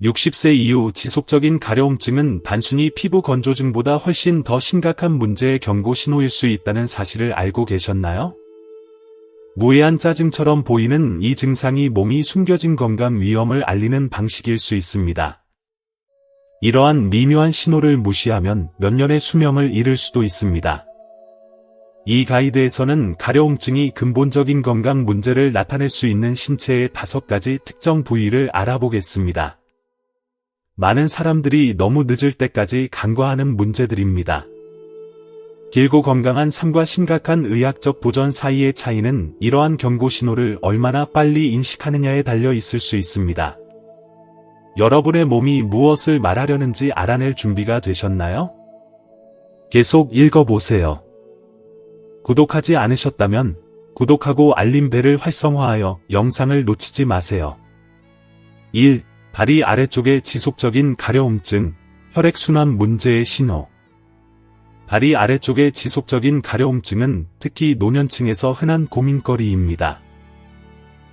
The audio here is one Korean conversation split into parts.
60세 이후 지속적인 가려움증은 단순히 피부 건조증보다 훨씬 더 심각한 문제의 경고 신호일 수 있다는 사실을 알고 계셨나요? 무해한 짜증처럼 보이는 이 증상이 몸이 숨겨진 건강 위험을 알리는 방식일 수 있습니다. 이러한 미묘한 신호를 무시하면 몇 년의 수명을 잃을 수도 있습니다. 이 가이드에서는 가려움증이 근본적인 건강 문제를 나타낼 수 있는 신체의 다섯 가지 특정 부위를 알아보겠습니다. 많은 사람들이 너무 늦을 때까지 간과하는 문제들입니다. 길고 건강한 삶과 심각한 의학적 도전 사이의 차이는 이러한 경고 신호를 얼마나 빨리 인식하느냐에 달려 있을 수 있습니다. 여러분의 몸이 무엇을 말하려는지 알아낼 준비가 되셨나요? 계속 읽어보세요. 구독하지 않으셨다면 구독하고 알림벨을 활성화하여 영상을 놓치지 마세요. 1. 다리 아래쪽의 지속적인 가려움증, 혈액순환 문제의 신호. 다리 아래쪽의 지속적인 가려움증은 특히 노년층에서 흔한 고민거리입니다.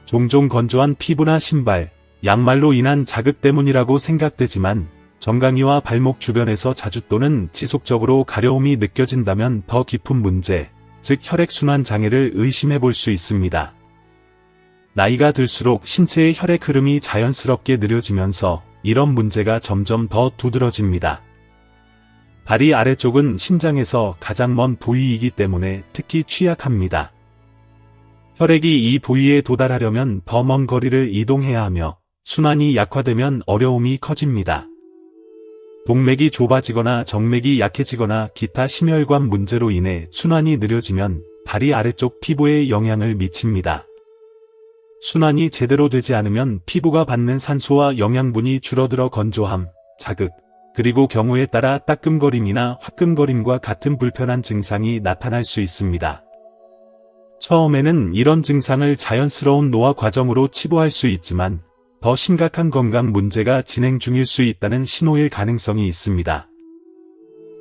종종 건조한 피부나 신발, 양말로 인한 자극 때문이라고 생각되지만 정강이와 발목 주변에서 자주 또는 지속적으로 가려움이 느껴진다면 더 깊은 문제, 즉 혈액순환 장애를 의심해 볼 수 있습니다. 나이가 들수록 신체의 혈액 흐름이 자연스럽게 느려지면서 이런 문제가 점점 더 두드러집니다. 다리 아래쪽은 심장에서 가장 먼 부위이기 때문에 특히 취약합니다. 혈액이 이 부위에 도달하려면 더 먼 거리를 이동해야 하며 순환이 약화되면 어려움이 커집니다. 동맥이 좁아지거나 정맥이 약해지거나 기타 심혈관 문제로 인해 순환이 느려지면 다리 아래쪽 피부에 영향을 미칩니다. 순환이 제대로 되지 않으면 피부가 받는 산소와 영양분이 줄어들어 건조함, 자극, 그리고 경우에 따라 따끔거림이나 화끈거림과 같은 불편한 증상이 나타날 수 있습니다. 처음에는 이런 증상을 자연스러운 노화 과정으로 치부할 수 있지만 더 심각한 건강 문제가 진행 중일 수 있다는 신호일 가능성이 있습니다.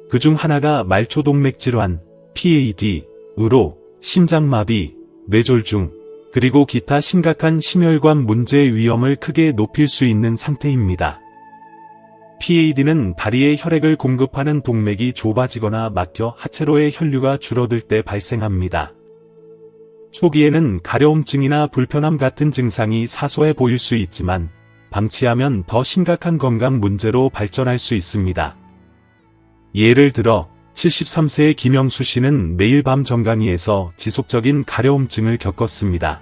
그중 하나가 말초동맥 질환, PAD, 으로 심장마비, 뇌졸중, 그리고 기타 심각한 심혈관 문제의 위험을 크게 높일 수 있는 상태입니다. PAD는 다리에 혈액을 공급하는 동맥이 좁아지거나 막혀 하체로의 혈류가 줄어들 때 발생합니다. 초기에는 가려움증이나 불편함 같은 증상이 사소해 보일 수 있지만 방치하면 더 심각한 건강 문제로 발전할 수 있습니다. 예를 들어 73세의 김영수 씨는 매일 밤 정강이에서 지속적인 가려움증을 겪었습니다.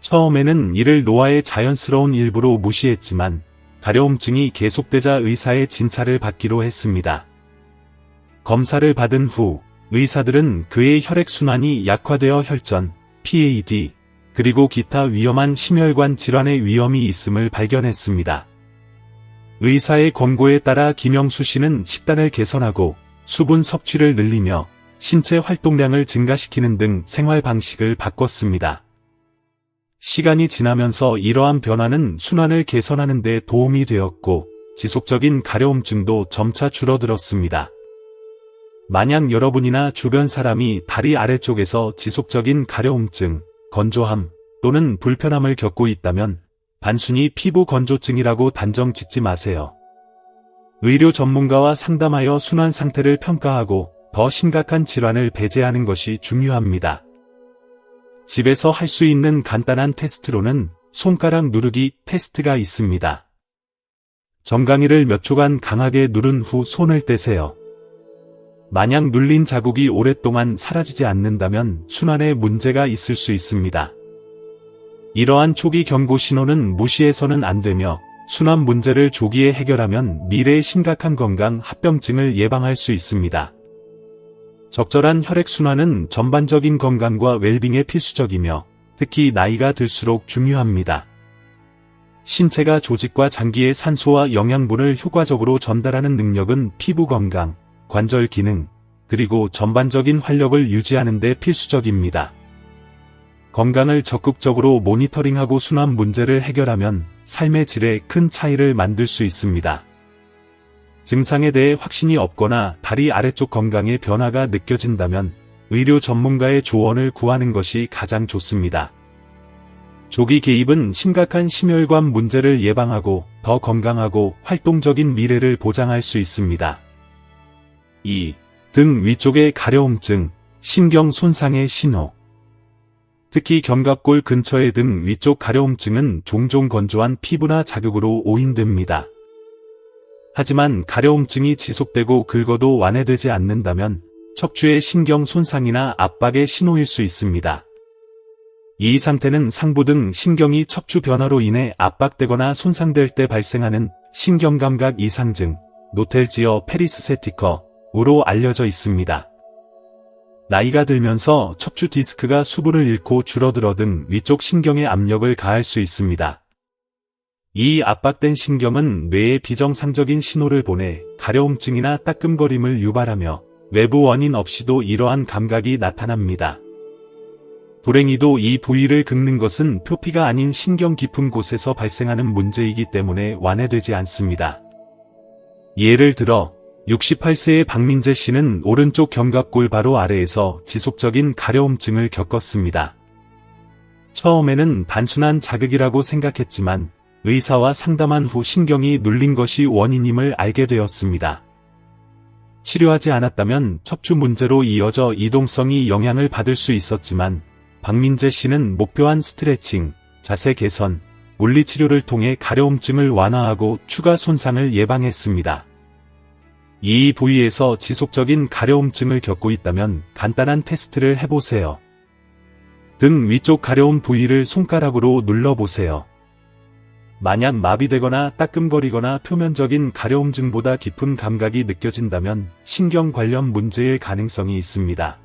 처음에는 이를 노화의 자연스러운 일부로 무시했지만 가려움증이 계속되자 의사의 진찰을 받기로 했습니다. 검사를 받은 후 의사들은 그의 혈액순환이 약화되어 혈전, PAD, 그리고 기타 위험한 심혈관 질환의 위험이 있음을 발견했습니다. 의사의 권고에 따라 김영수 씨는 식단을 개선하고 수분 섭취를 늘리며 신체 활동량을 증가시키는 등 생활 방식을 바꿨습니다. 시간이 지나면서 이러한 변화는 순환을 개선하는 데 도움이 되었고 지속적인 가려움증도 점차 줄어들었습니다. 만약 여러분이나 주변 사람이 다리 아래쪽에서 지속적인 가려움증, 건조함 또는 불편함을 겪고 있다면 단순히 피부 건조증이라고 단정 짓지 마세요. 의료 전문가와 상담하여 순환 상태를 평가하고 더 심각한 질환을 배제하는 것이 중요합니다. 집에서 할 수 있는 간단한 테스트로는 손가락 누르기 테스트가 있습니다. 정강이를 몇 초간 강하게 누른 후 손을 떼세요. 만약 눌린 자국이 오랫동안 사라지지 않는다면 순환에 문제가 있을 수 있습니다. 이러한 초기 경고 신호는 무시해서는 안 되며 순환 문제를 조기에 해결하면 미래의 심각한 건강 합병증을 예방할 수 있습니다. 적절한 혈액순환은 전반적인 건강과 웰빙에 필수적이며 특히 나이가 들수록 중요합니다. 신체가 조직과 장기의 산소와 영양분을 효과적으로 전달하는 능력은 피부 건강, 관절 기능, 그리고 전반적인 활력을 유지하는 데 필수적입니다. 건강을 적극적으로 모니터링하고 순환 문제를 해결하면 삶의 질에 큰 차이를 만들 수 있습니다. 증상에 대해 확신이 없거나 다리 아래쪽 건강에 변화가 느껴진다면 의료 전문가의 조언을 구하는 것이 가장 좋습니다. 조기 개입은 심각한 심혈관 문제를 예방하고 더 건강하고 활동적인 미래를 보장할 수 있습니다. 2. 등 위쪽의 가려움증, 신경 손상의 신호. 특히 견갑골 근처의 등 위쪽 가려움증은 종종 건조한 피부나 자극으로 오인됩니다. 하지만 가려움증이 지속되고 긁어도 완화되지 않는다면 척추의 신경 손상이나 압박의 신호일 수 있습니다. 이 상태는 상부 등 신경이 척추 변화로 인해 압박되거나 손상될 때 발생하는 신경감각 이상증, 노텔지어 페리스세티커로 알려져 있습니다. 나이가 들면서 척추 디스크가 수분을 잃고 줄어들어 등 위쪽 신경에 압력을 가할 수 있습니다. 이 압박된 신경은 뇌에 비정상적인 신호를 보내 가려움증이나 따끔거림을 유발하며 외부 원인 없이도 이러한 감각이 나타납니다. 불행히도 이 부위를 긁는 것은 표피가 아닌 신경 깊은 곳에서 발생하는 문제이기 때문에 완화되지 않습니다. 예를 들어 68세의 박민재 씨는 오른쪽 견갑골 바로 아래에서 지속적인 가려움증을 겪었습니다. 처음에는 단순한 자극이라고 생각했지만 의사와 상담한 후 신경이 눌린 것이 원인임을 알게 되었습니다. 치료하지 않았다면 척추 문제로 이어져 이동성이 영향을 받을 수 있었지만 박민재 씨는 목표한 스트레칭, 자세 개선, 물리치료를 통해 가려움증을 완화하고 추가 손상을 예방했습니다. 이 부위에서 지속적인 가려움증을 겪고 있다면 간단한 테스트를 해보세요. 등 위쪽 가려운 부위를 손가락으로 눌러보세요. 만약 마비되거나 따끔거리거나 표면적인 가려움증보다 깊은 감각이 느껴진다면 신경 관련 문제일 가능성이 있습니다.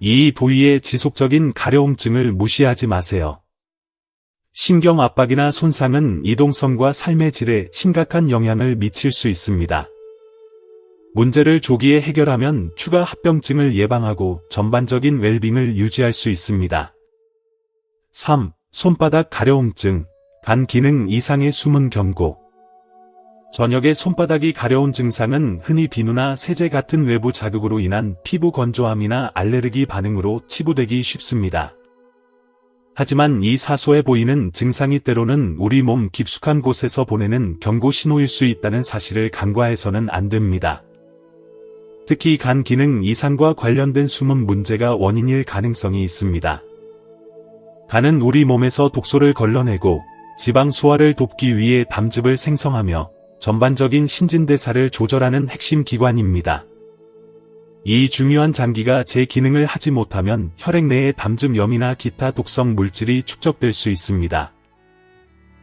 이 부위의 지속적인 가려움증을 무시하지 마세요. 신경 압박이나 손상은 이동성과 삶의 질에 심각한 영향을 미칠 수 있습니다. 문제를 조기에 해결하면 추가 합병증을 예방하고 전반적인 웰빙을 유지할 수 있습니다. 3. 손바닥 가려움증, 간 기능 이상의 숨은 경고 저녁에 손바닥이 가려운 증상은 흔히 비누나 세제 같은 외부 자극으로 인한 피부 건조함이나 알레르기 반응으로 치부되기 쉽습니다. 하지만 이 사소해 보이는 증상이 때로는 우리 몸 깊숙한 곳에서 보내는 경고 신호일 수 있다는 사실을 간과해서는 안 됩니다. 특히 간 기능 이상과 관련된 숨은 문제가 원인일 가능성이 있습니다. 간은 우리 몸에서 독소를 걸러내고 지방 소화를 돕기 위해 담즙을 생성하며 전반적인 신진대사를 조절하는 핵심 기관입니다. 이 중요한 장기가 제 기능을 하지 못하면 혈액 내에 담즙염이나 기타 독성 물질이 축적될 수 있습니다.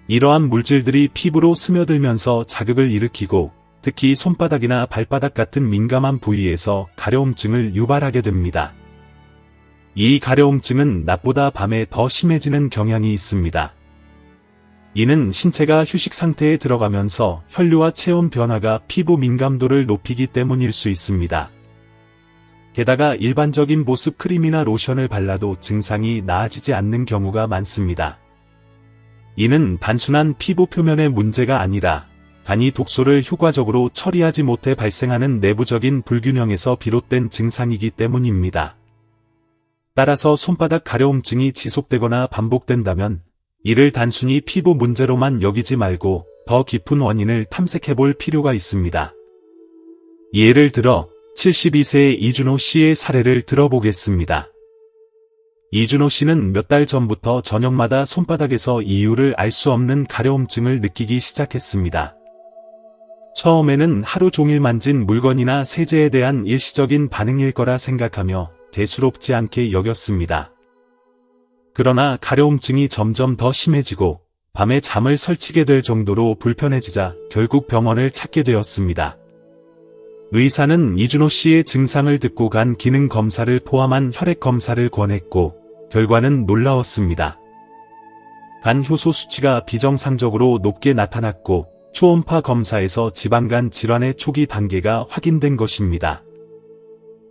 이러한 물질들이 피부로 스며들면서 자극을 일으키고 특히 손바닥이나 발바닥 같은 민감한 부위에서 가려움증을 유발하게 됩니다. 이 가려움증은 낮보다 밤에 더 심해지는 경향이 있습니다. 이는 신체가 휴식 상태에 들어가면서 혈류와 체온 변화가 피부 민감도를 높이기 때문일 수 있습니다. 게다가 일반적인 보습 크림이나 로션을 발라도 증상이 나아지지 않는 경우가 많습니다. 이는 단순한 피부 표면의 문제가 아니라 간이 독소를 효과적으로 처리하지 못해 발생하는 내부적인 불균형에서 비롯된 증상이기 때문입니다. 따라서 손바닥 가려움증이 지속되거나 반복된다면 이를 단순히 피부 문제로만 여기지 말고 더 깊은 원인을 탐색해 볼 필요가 있습니다. 예를 들어 72세의 이준호 씨의 사례를 들어보겠습니다. 이준호 씨는 몇 달 전부터 저녁마다 손바닥에서 이유를 알 수 없는 가려움증을 느끼기 시작했습니다. 처음에는 하루 종일 만진 물건이나 세제에 대한 일시적인 반응일 거라 생각하며 대수롭지 않게 여겼습니다. 그러나 가려움증이 점점 더 심해지고 밤에 잠을 설치게 될 정도로 불편해지자 결국 병원을 찾게 되었습니다. 의사는 이준호 씨의 증상을 듣고 간 기능 검사를 포함한 혈액 검사를 권했고 결과는 놀라웠습니다. 간 효소 수치가 비정상적으로 높게 나타났고 초음파 검사에서 지방간 질환의 초기 단계가 확인된 것입니다.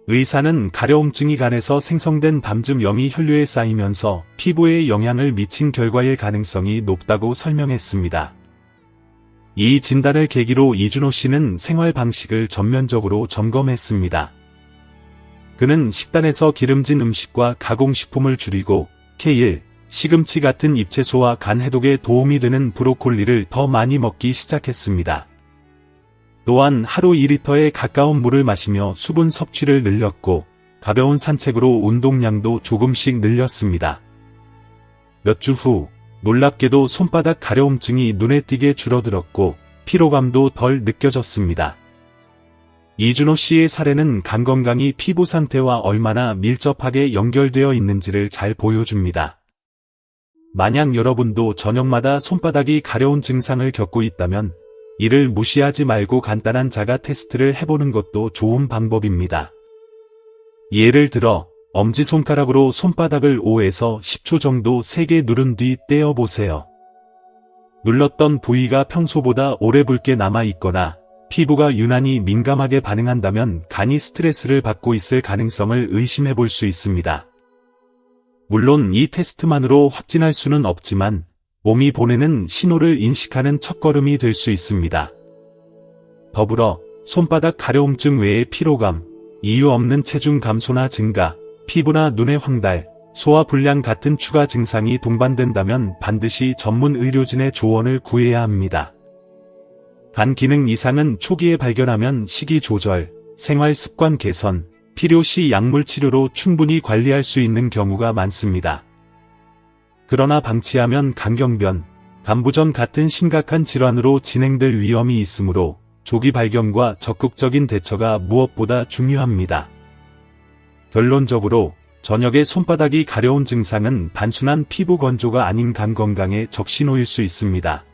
의사는 가려움증이 간에서 생성된 담즙염이 혈류에 쌓이면서 피부에 영향을 미친 결과일 가능성이 높다고 설명했습니다. 이 진단을 계기로 이준호 씨는 생활 방식을 전면적으로 점검했습니다. 그는 식단에서 기름진 음식과 가공식품을 줄이고 케일, 시금치 같은 잎채소와 간 해독에 도움이 되는 브로콜리를 더 많이 먹기 시작했습니다. 또한 하루 2리터에 가까운 물을 마시며 수분 섭취를 늘렸고 가벼운 산책으로 운동량도 조금씩 늘렸습니다. 몇 주 후 놀랍게도 손바닥 가려움증이 눈에 띄게 줄어들었고 피로감도 덜 느껴졌습니다. 이준호 씨의 사례는 간 건강이 피부 상태와 얼마나 밀접하게 연결되어 있는지를 잘 보여줍니다. 만약 여러분도 저녁마다 손바닥이 가려운 증상을 겪고 있다면 이를 무시하지 말고 간단한 자가 테스트를 해보는 것도 좋은 방법입니다. 예를 들어 엄지손가락으로 손바닥을 5에서 10초 정도 세게 누른 뒤 떼어보세요. 눌렀던 부위가 평소보다 오래 붉게 남아있거나 피부가 유난히 민감하게 반응한다면 간이 스트레스를 받고 있을 가능성을 의심해 볼 수 있습니다. 물론 이 테스트만으로 확진할 수는 없지만 몸이 보내는 신호를 인식하는 첫걸음이 될 수 있습니다. 더불어 손바닥 가려움증 외에 피로감, 이유 없는 체중 감소나 증가, 피부나 눈의 황달, 소화 불량 같은 추가 증상이 동반된다면 반드시 전문 의료진의 조언을 구해야 합니다. 간 기능 이상은 초기에 발견하면 식이 조절, 생활 습관 개선, 필요시 약물 치료로 충분히 관리할 수 있는 경우가 많습니다. 그러나 방치하면 간경변, 간부전 같은 심각한 질환으로 진행될 위험이 있으므로 조기 발견과 적극적인 대처가 무엇보다 중요합니다. 결론적으로 저녁에 손바닥이 가려운 증상은 단순한 피부 건조가 아닌 간 건강의 적신호일 수 있습니다.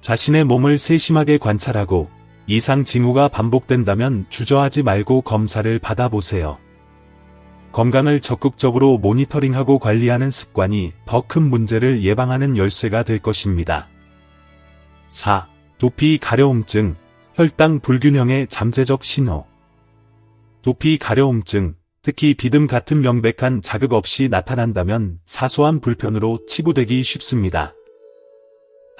자신의 몸을 세심하게 관찰하고 이상 징후가 반복된다면 주저하지 말고 검사를 받아보세요. 건강을 적극적으로 모니터링하고 관리하는 습관이 더 큰 문제를 예방하는 열쇠가 될 것입니다. 4. 두피 가려움증, 혈당 불균형의 잠재적 신호. 두피 가려움증, 특히 비듬 같은 명백한 자극 없이 나타난다면 사소한 불편으로 치부되기 쉽습니다.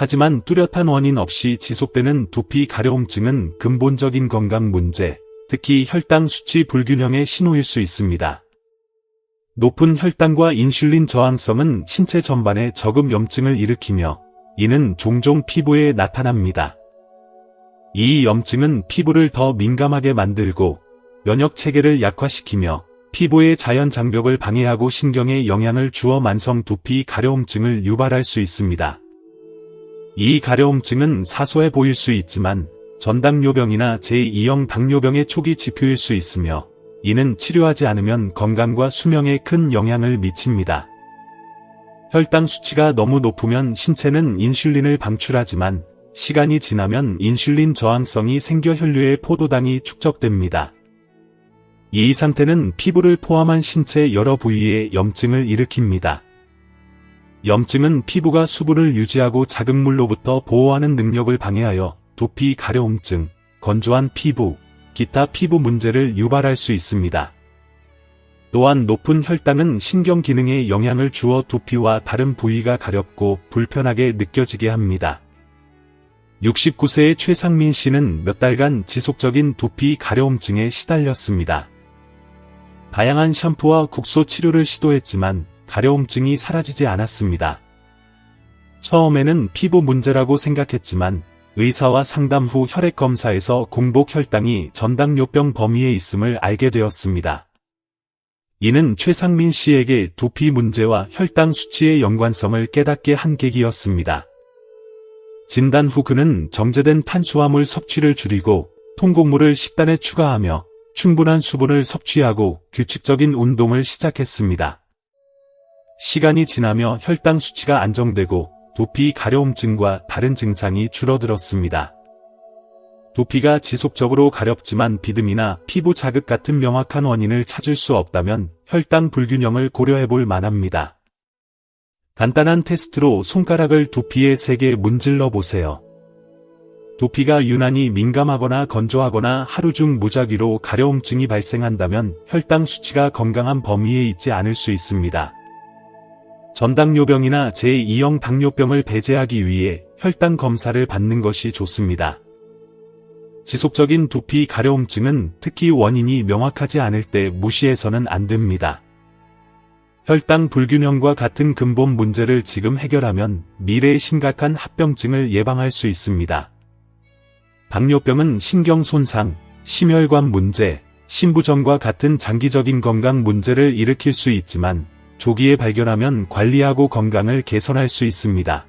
하지만 뚜렷한 원인 없이 지속되는 두피 가려움증은 근본적인 건강 문제, 특히 혈당 수치 불균형의 신호일 수 있습니다. 높은 혈당과 인슐린 저항성은 신체 전반에 저급 염증을 일으키며 이는 종종 피부에 나타납니다. 이 염증은 피부를 더 민감하게 만들고 면역 체계를 약화시키며 피부의 자연 장벽을 방해하고 신경에 영향을 주어 만성 두피 가려움증을 유발할 수 있습니다. 이 가려움증은 사소해 보일 수 있지만 전당뇨병이나 제2형 당뇨병의 초기 지표일 수 있으며 이는 치료하지 않으면 건강과 수명에 큰 영향을 미칩니다. 혈당 수치가 너무 높으면 신체는 인슐린을 방출하지만 시간이 지나면 인슐린 저항성이 생겨 혈류의 포도당이 축적됩니다. 이 상태는 피부를 포함한 신체 여러 부위에 염증을 일으킵니다. 염증은 피부가 수분을 유지하고 자극물로부터 보호하는 능력을 방해하여 두피 가려움증, 건조한 피부, 기타 피부 문제를 유발할 수 있습니다. 또한 높은 혈당은 신경 기능에 영향을 주어 두피와 다른 부위가 가렵고 불편하게 느껴지게 합니다. 69세의 최상민 씨는 몇 달간 지속적인 두피 가려움증에 시달렸습니다. 다양한 샴푸와 국소 치료를 시도했지만 가려움증이 사라지지 않았습니다. 처음에는 피부 문제라고 생각했지만 의사와 상담 후 혈액 검사에서 공복 혈당이 전당뇨병 범위에 있음을 알게 되었습니다. 이는 최상민 씨에게 두피 문제와 혈당 수치의 연관성을 깨닫게 한 계기였습니다. 진단 후 그는 정제된 탄수화물 섭취를 줄이고 통곡물을 식단에 추가하며 충분한 수분을 섭취하고 규칙적인 운동을 시작했습니다. 시간이 지나며 혈당 수치가 안정되고 두피 가려움증과 다른 증상이 줄어들었습니다. 두피가 지속적으로 가렵지만 비듬이나 피부 자극 같은 명확한 원인을 찾을 수 없다면 혈당 불균형을 고려해 볼 만합니다. 간단한 테스트로 손가락을 두피에 세게 문질러 보세요. 두피가 유난히 민감하거나 건조하거나 하루 중 무작위로 가려움증이 발생한다면 혈당 수치가 건강한 범위에 있지 않을 수 있습니다. 전당뇨병이나 제2형 당뇨병을 배제하기 위해 혈당 검사를 받는 것이 좋습니다. 지속적인 두피 가려움증은 특히 원인이 명확하지 않을 때 무시해서는 안 됩니다. 혈당 불균형과 같은 근본 문제를 지금 해결하면 미래의 심각한 합병증을 예방할 수 있습니다. 당뇨병은 신경 손상, 심혈관 문제, 신부전과 같은 장기적인 건강 문제를 일으킬 수 있지만 조기에 발견하면 관리하고 건강을 개선할 수 있습니다.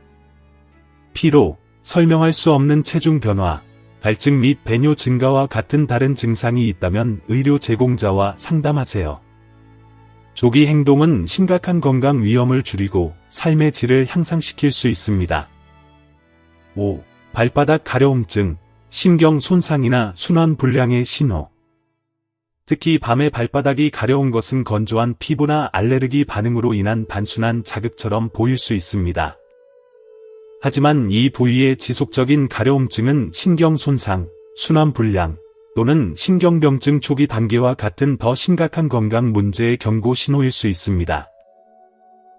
피로, 설명할 수 없는 체중 변화, 갈증 및 배뇨 증가와 같은 다른 증상이 있다면 의료 제공자와 상담하세요. 조기 행동은 심각한 건강 위험을 줄이고 삶의 질을 향상시킬 수 있습니다. 5. 발바닥 가려움증, 신경 손상이나 순환 불량의 신호. 특히 밤에 발바닥이 가려운 것은 건조한 피부나 알레르기 반응으로 인한 단순한 자극처럼 보일 수 있습니다. 하지만 이 부위의 지속적인 가려움증은 신경 손상, 순환 불량 또는 신경병증 초기 단계와 같은 더 심각한 건강 문제의 경고 신호일 수 있습니다.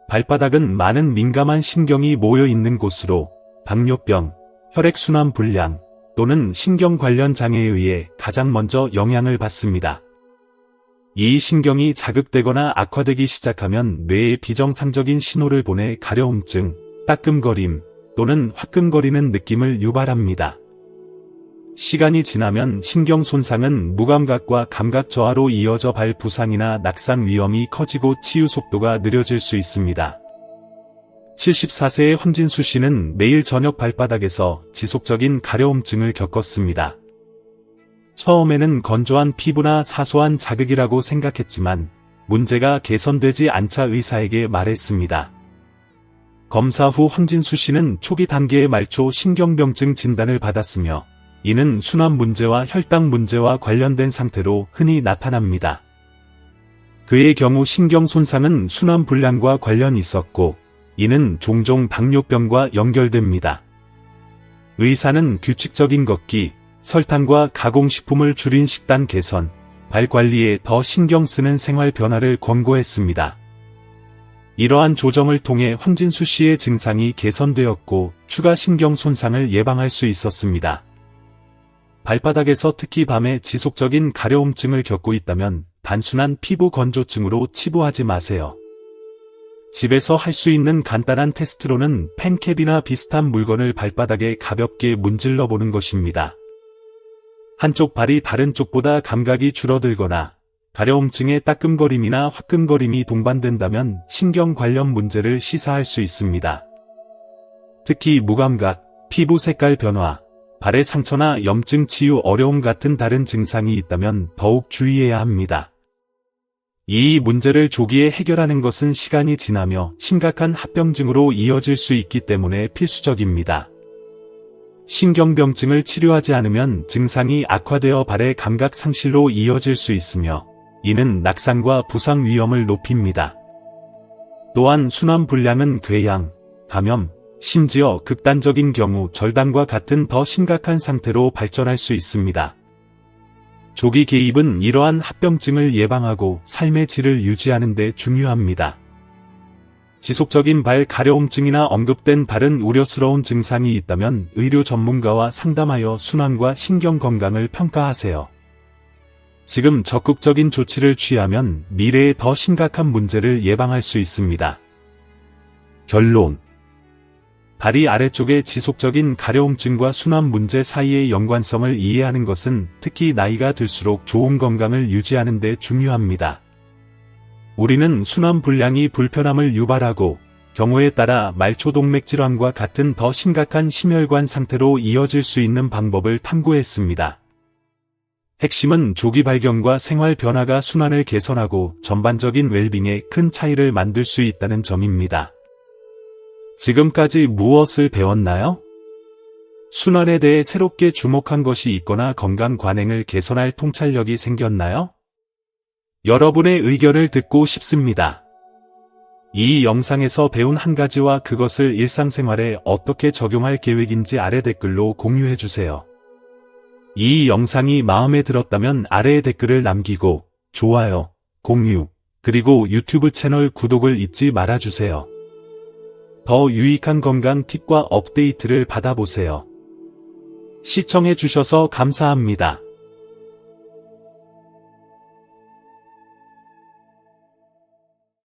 발바닥은 많은 민감한 신경이 모여 있는 곳으로 당뇨병, 혈액순환 불량 또는 신경 관련 장애에 의해 가장 먼저 영향을 받습니다. 이 신경이 자극되거나 악화되기 시작하면 뇌에 비정상적인 신호를 보내 가려움증, 따끔거림, 또는 화끈거리는 느낌을 유발합니다. 시간이 지나면 신경 손상은 무감각과 감각 저하로 이어져 발 부상이나 낙상 위험이 커지고 치유 속도가 느려질 수 있습니다. 74세의 황진수 씨는 매일 저녁 발바닥에서 지속적인 가려움증을 겪었습니다. 처음에는 건조한 피부나 사소한 자극이라고 생각했지만 문제가 개선되지 않자 의사에게 말했습니다. 검사 후 황진수 씨는 초기 단계의 말초 신경병증 진단을 받았으며 이는 순환 문제와 혈당 문제와 관련된 상태로 흔히 나타납니다. 그의 경우 신경 손상은 순환 불량과 관련이 있었고 이는 종종 당뇨병과 연결됩니다. 의사는 규칙적인 걷기, 설탕과 가공식품을 줄인 식단 개선, 발 관리에 더 신경 쓰는 생활 변화를 권고했습니다. 이러한 조정을 통해 황진수 씨의 증상이 개선되었고 추가 신경 손상을 예방할 수 있었습니다. 발바닥에서 특히 밤에 지속적인 가려움증을 겪고 있다면 단순한 피부 건조증으로 치부하지 마세요. 집에서 할 수 있는 간단한 테스트로는 펜캡이나 비슷한 물건을 발바닥에 가볍게 문질러 보는 것입니다. 한쪽 발이 다른 쪽보다 감각이 줄어들거나 가려움증의 따끔거림이나 화끈거림이 동반된다면 신경 관련 문제를 시사할 수 있습니다. 특히 무감각, 피부 색깔 변화, 발의 상처나 염증 치유 어려움 같은 다른 증상이 있다면 더욱 주의해야 합니다. 이 문제를 조기에 해결하는 것은 시간이 지나며 심각한 합병증으로 이어질 수 있기 때문에 필수적입니다. 신경병증을 치료하지 않으면 증상이 악화되어 발의 감각 상실로 이어질 수 있으며 이는 낙상과 부상 위험을 높입니다. 또한 순환불량은 궤양, 감염, 심지어 극단적인 경우 절단과 같은 더 심각한 상태로 발전할 수 있습니다. 조기 개입은 이러한 합병증을 예방하고 삶의 질을 유지하는 데 중요합니다. 지속적인 발 가려움증이나 언급된 다른 우려스러운 증상이 있다면 의료 전문가와 상담하여 순환과 신경 건강을 평가하세요. 지금 적극적인 조치를 취하면 미래에 더 심각한 문제를 예방할 수 있습니다. 결론 다리 아래쪽의 지속적인 가려움증과 순환 문제 사이의 연관성을 이해하는 것은 특히 나이가 들수록 좋은 건강을 유지하는 데 중요합니다. 우리는 순환 불량이 불편함을 유발하고 경우에 따라 말초동맥 질환과 같은 더 심각한 심혈관 상태로 이어질 수 있는 방법을 탐구했습니다. 핵심은 조기 발견과 생활 변화가 순환을 개선하고 전반적인 웰빙에 큰 차이를 만들 수 있다는 점입니다. 지금까지 무엇을 배웠나요? 순환에 대해 새롭게 주목한 것이 있거나 건강 관행을 개선할 통찰력이 생겼나요? 여러분의 의견을 듣고 싶습니다. 이 영상에서 배운 한 가지와 그것을 일상생활에 어떻게 적용할 계획인지 아래 댓글로 공유해주세요. 이 영상이 마음에 들었다면 아래에 댓글을 남기고 좋아요, 공유, 그리고 유튜브 채널 구독을 잊지 말아주세요. 더 유익한 건강 팁과 업데이트를 받아보세요. 시청해주셔서 감사합니다.